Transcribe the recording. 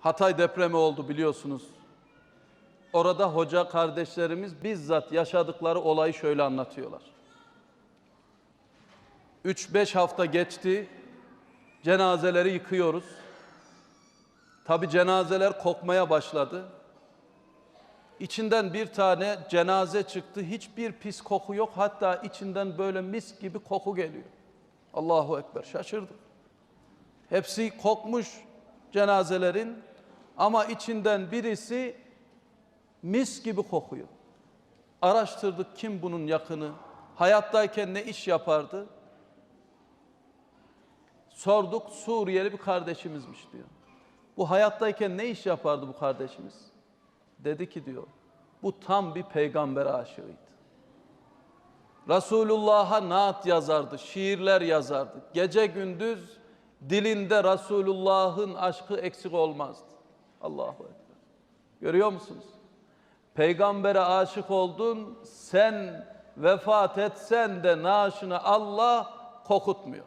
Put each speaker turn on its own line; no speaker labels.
Hatay depremi oldu biliyorsunuz. Orada hoca kardeşlerimiz bizzat yaşadıkları olayı şöyle anlatıyorlar. 3-5 hafta geçti. Cenazeleri yıkıyoruz. Tabi cenazeler kokmaya başladı. İçinden bir tane cenaze çıktı. Hiçbir pis koku yok. Hatta içinden böyle mis gibi koku geliyor. Allahu Ekber. Şaşırdık. Hepsi kokmuş cenazelerin ama içinden birisi mis gibi kokuyor. Araştırdık kim bunun yakını, hayattayken ne iş yapardı? Sorduk Suriyeli bir kardeşimizmiş diyor. Bu hayattayken ne iş yapardı bu kardeşimiz? Dedi ki diyor, bu tam bir peygamber aşığıydı. Resulullah'a naat yazardı, şiirler yazardı. Gece gündüz dilinde Resulullah'ın aşkı eksik olmazdı. Allahu Ekber. Görüyor musunuz? Peygambere aşık oldun, sen vefat etsen de naaşını Allah kokutmuyor.